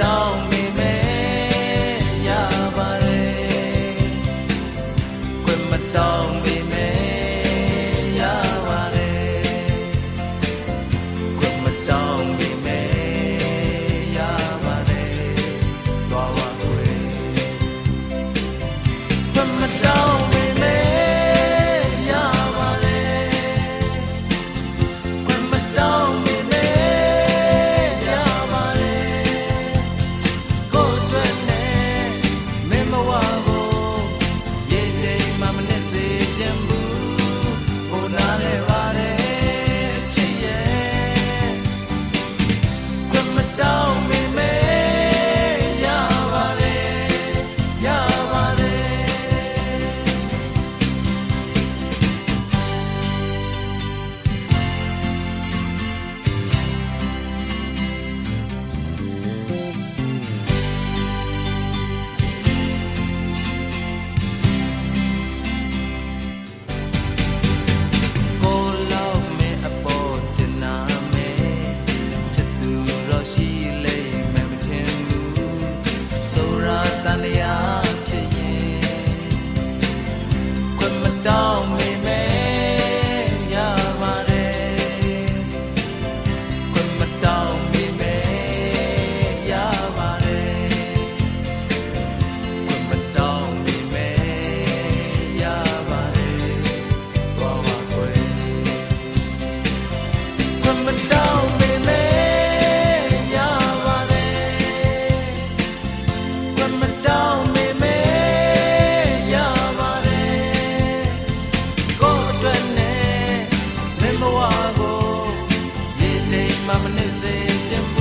တောင်းမိမဲ့ရပါတယ်ခွင့်မတောင်းမိ မမနစ်စေခြင်း